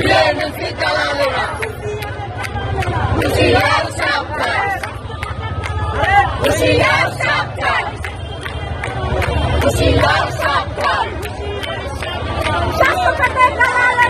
Viemos de Galileia, O os altares, vigiar os altares, vigiar O altares. Já sou para ter Galileia.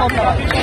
সম্ভব না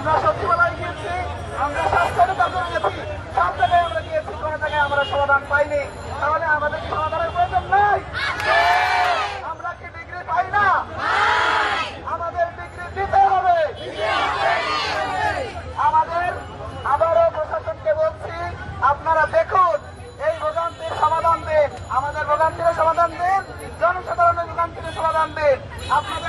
আমরা সচিবালয় গিয়েছি আমরা স্বাস্থ্যতা গিয়েছি সব জায়গায় আমরা গিয়েছি কোনো জায়গায় আমরা সমাধান পাইনি। তাহলে আমাদের কি সমাধানের প্রয়োজন নাই? আমরা কি ডিগ্রি পাই না? আমাদের ডিগ্রি দিতে হবে। আমাদের আবারও প্রশাসনকে বলছি, আপনারা দেখুন, এই ভোগান্তির সমাধান দিন, আমাদের ভোগান্তির সমাধান দিন, জনসাধারণের ভোগান্তির সমাধান দিন। আপনারা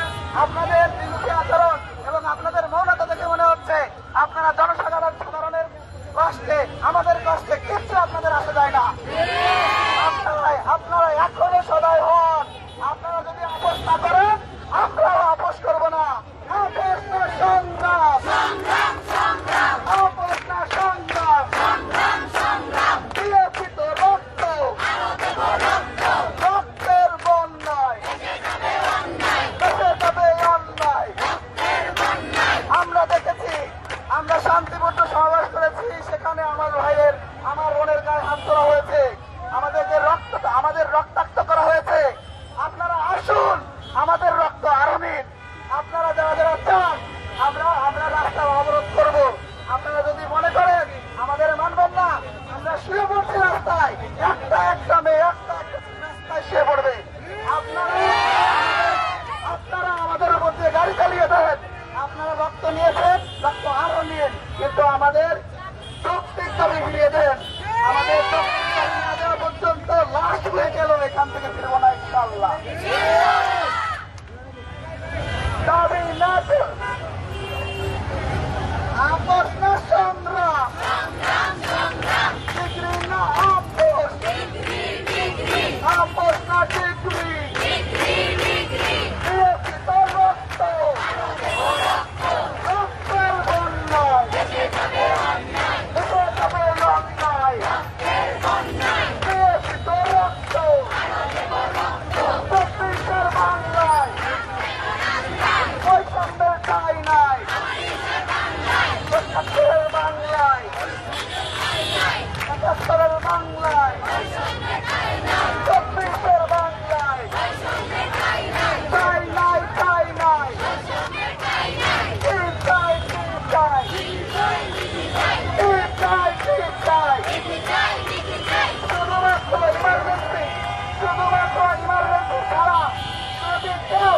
আমাদের কষ্টে ক্ষেত্রে আপনাদের আসা যায় না। আপনারাই আপনারা এখনও সদায় হন। দাবি না তো- আপোষ না সংগ্রাম ডিগ্রি না আপোষ আপোষ না ডিগ্রি দিয়েছি তো রক্ত রক্তের বন্যায় এসে যাবে অন্যায় দিয়েছি তো রক্ত চব্বিশের বাংলায় বৈষম্যের ঠাঁই নাই একাত্তরের বাংলায় একাত্তরের বাংলায় চব্বিশের বাংলায় ঠাই নাই ঠাই নাই ঠিক চাই ঠিক চাই ঠিক চাই ঠিক চাই শুধুমাত্র ইমার্জেন্সি শুধুমাত্র ইমার্জেন্সি ছাড়া যদি কেউ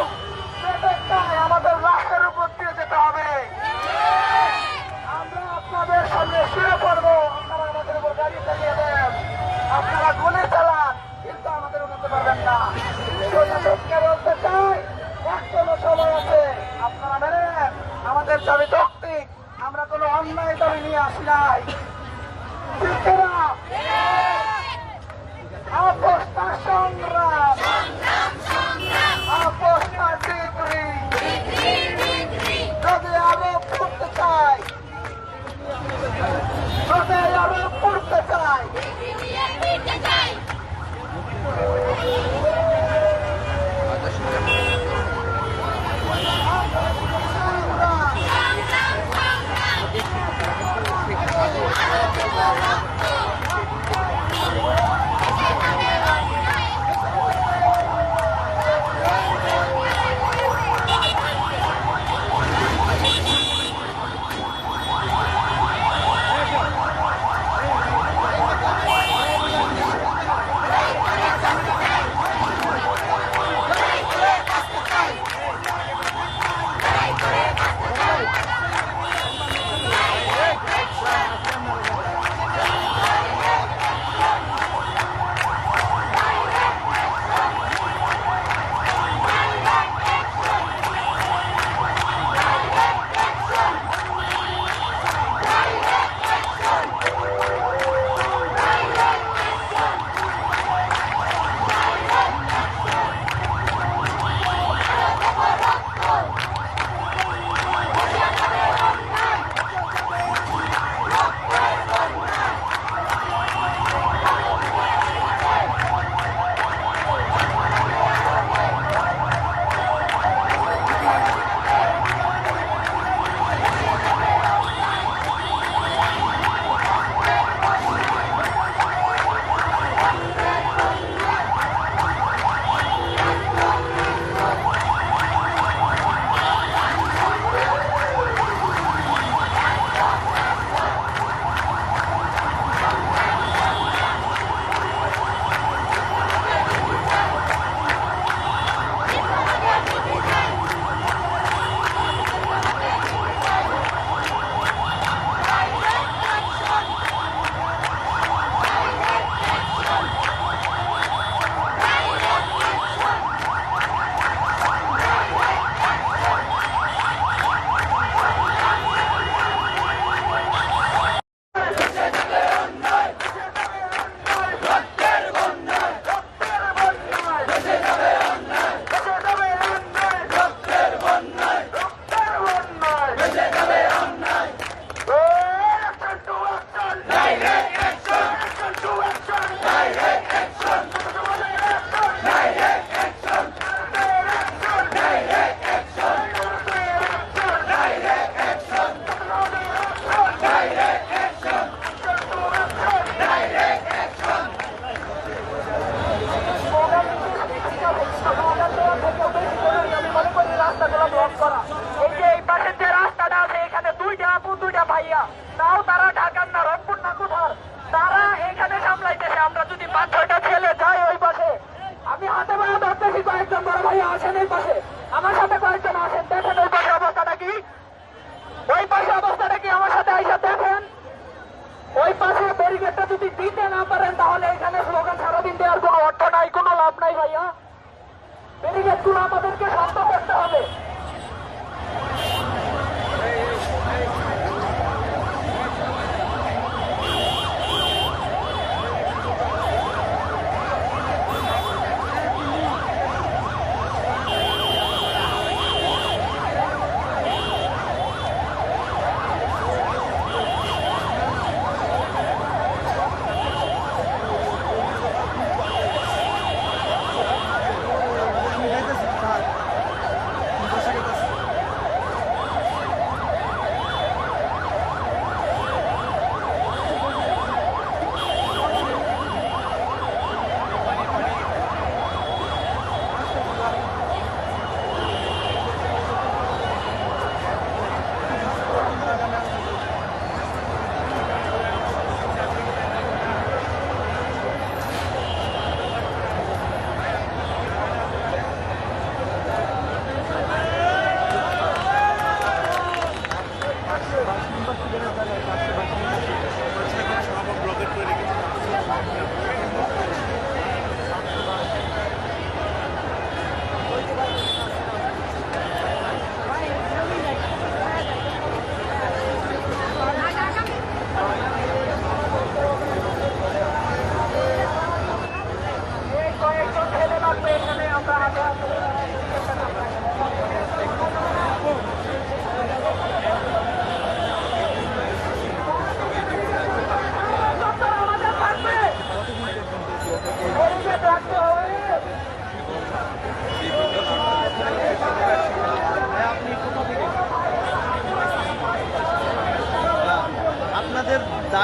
যেতে চায় আমাদের রাস্তার উপর দিয়ে যেতে হবে আমরা আপনাদের সামনে শুয়ে পড়ব আপনারা আমাদের উপর গাড়ি চালিয়ে দেন আপনারা গুলি চালান কিন্তু আমাদের উঠাতে পারবেন না সোজাকে বলতে চাই এখনও সময় আছে আপনারা মেনে নেন আমাদের দাবি যৌক্তিক আমরা কোনো অন্যায় দাবি নিয়ে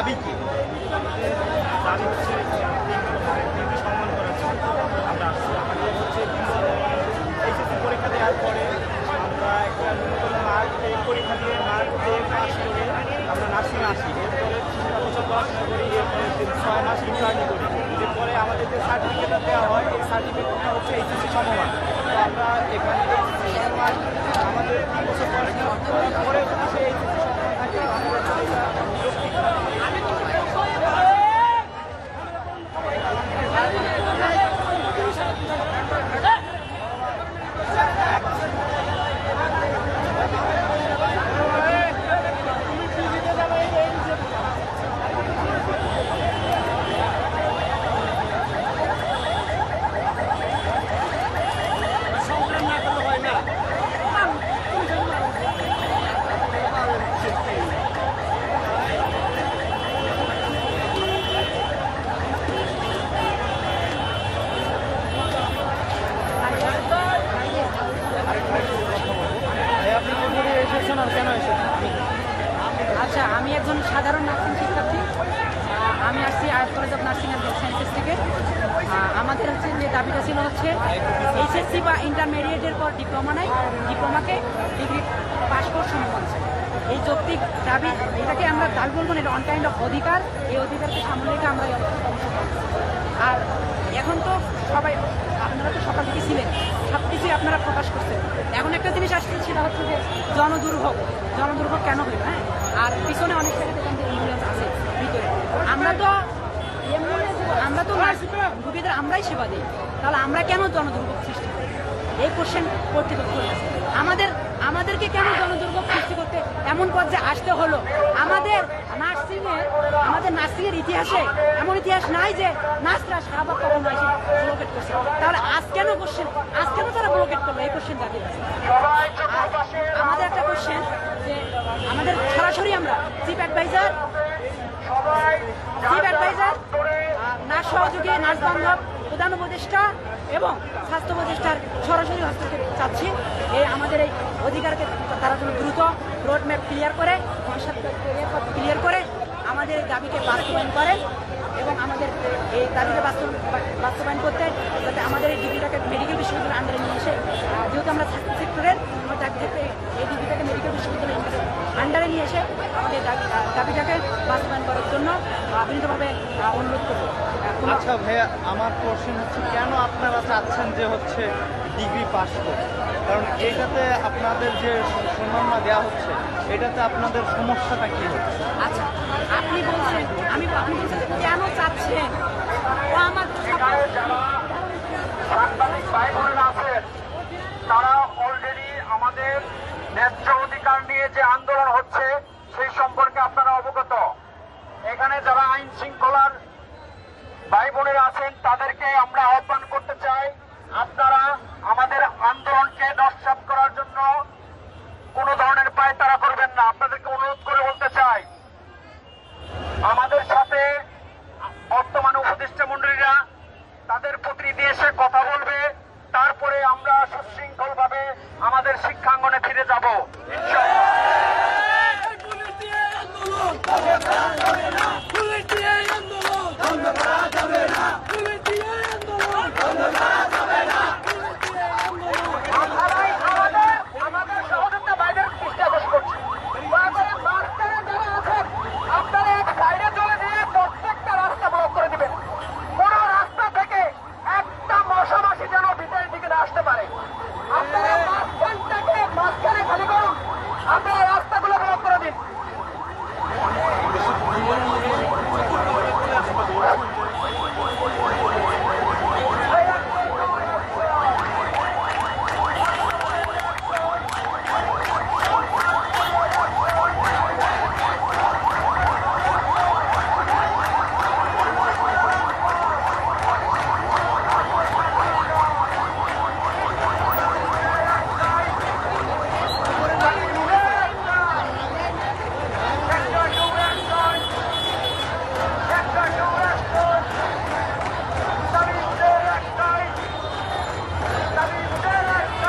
দাবি কি দাবি হচ্ছে ডিগ্রি সম্মান করার জন্য আমরা আসছি আমাদের হচ্ছে এইচএসসি পরীক্ষা দেওয়ার পরে আমরা একটা ন্যূনতম মার্ক এই পরীক্ষা দিয়ে মার্ক দিয়ে পাস করে আমরা নার্সিং আসি এরপরে তিনটা বছর পড়াশোনা করি এরপরে তিন- ছয় মাস ইন্টার্নি করি এরপরে আমাদের যে সার্টিফিকেটটা দেওয়া হয় এই সার্টিফিকেটটা হচ্ছে এইচএসসি সমমান তো আমরা এখানে এইচএসসি সমমান আমাদের তিন বছর পড়াশোনা করার পরে যদি সেই এইচএসসি সমমান থাকে আমাদের জন্য এটা যৌক্তিক এই আপনি কোথায় এসেছেন আর কেন এসেছেন আচ্ছা আমি একজন সাধারণ নার্সিং শিক্ষার্থী আহ, আমি আসছি art college of nursing and health sciences থেকে আহ, আমাদের হচ্ছে যে দাবিটা ছিল হচ্ছে এইচএসসি বা ইন্টারমিডিয়েটের পর ডিপ্লোমা নেয় ডিপ্লোমাকে ডিগ্রি পাস সম্ভব আছে এই যৌক্তিক দাবি, এটাকে আমরা দাবি বলব না, এটা অন কাইন্ড অফ অধিকার, এই অধিকারকে সামনে রেখে আমরা। আর এখন তো সবাই, আপনারা তো সকাল থেকে ছিলেন সব কিছুই আপনারা প্রকাশ করছেন। এখন একটা জিনিস আসছে, সেটা হচ্ছে যে জনদুর্ভোগ জনদুর্ভোগ কেন হইল হ্যাঁ? আর পিছনে অনেক জায়গায় দেখেন যে অ্যাম্বুলেন্স আছে, ভিতরে। আমরা তো আমরা তো রোগীদের আমরাই সেবা দিই। তাহলে আমরা কেন জনদুর্ভোগ সৃষ্টি করি এই কোশ্চেন কর্তৃপক্ষ আছে। আমাদের, আমাদেরকে কেন জনদুর্ভোগ সৃষ্টি করতে এমন পর্যায়ে আসতে হলো? আমাদের নার্সিং এর আমাদের নার্সিং এর ইতিহাসে এমন ইতিহাস নাই যে নার্সরা শাহবাগ কখনো এসে ব্লকেট করছে। তাহলে আজ কেন কোশ্চেন আজ কেন তারা ব্লকেট করল? এই কোশ্চেন আছে আমাদের একটা কোশ্চেন যে আমাদের সরাসরি আমরা chief adviser chief adviser nurse সহযোগী, নার্স বান্ধব প্রধান উপদেষ্টা এবং স্বাস্থ্য উপদেষ্টার সরাসরি হস্তক্ষেপ চাচ্ছি। এই আমাদের এই অধিকারকে তারা যেন দ্রুত রোড ম্যাপ ক্লিয়ার করে ক্লিয়ার করে, আমাদের দাবিকে বাস্তবায়ন করেন এবং আমাদের এই দাবিকে বাস্তব- বাস্তবায়ন করতে যাতে আমাদের এই ডিগ্রিটাকে মেডিকেল বিশ্ববিদ্যালয়ের আন্ডারে নিয়ে এসে যেহেতু আমরা স্বাস্থ্য সেক্টরের এই ডিগ্রিটাকে মেডিকেল বিশ্ববিদ্যালয়ের আন্ডারে নিয়ে এসে আমাদের দাবি দাবিটাকে বাস্তবায়ন করার জন্য বিনীতভাবে অনুরোধ করব। আচ্ছা ভাইয়া আমার কোশ্চেন হচ্ছে কেন আপনারা চাচ্ছেন যে হচ্ছে ডিগ্রি পাস করতে? কারণ এটাতে আপনাদের যে সম্মাননা দেওয়া হচ্ছে এটাতে আপনাদের সমস্যাটা কি হচ্ছে? আচ্ছা আপনি বলছেন আমি আপনি বলছেন কেন চাচ্ছেন? ও আমার সাংবাদিক ভাই বোনেরা আছেন তারা অলরেডি আমাদের ন্যায্য অধিকার নিয়ে যে আন্দোলন হচ্ছে সেই সম্পর্কে আপনারা অবগত। এখানে যারা আইন শৃঙ্খলার ভাই বোনেরা আছেন তাদেরকে আমরা আহ্বান করতে চাই আপনারা আমাদের আন্দোলনকে নস্বাত করার জন্য কোনো ধরনের পায় তারা করবেন না। আপনাদেরকে অনুরোধ করে বলতে চাই আমাদের সাথে বর্তমানে উপদেষ্টা মন্ডলীরা তাদের প্রতিনিধি এসে কথা বলবে তারপরে আমরা সুশৃঙ্খল ভাবে আমাদের শিক্ষাঙ্গনে ফিরে যাব। ইনশাআল্লাহ। Stop!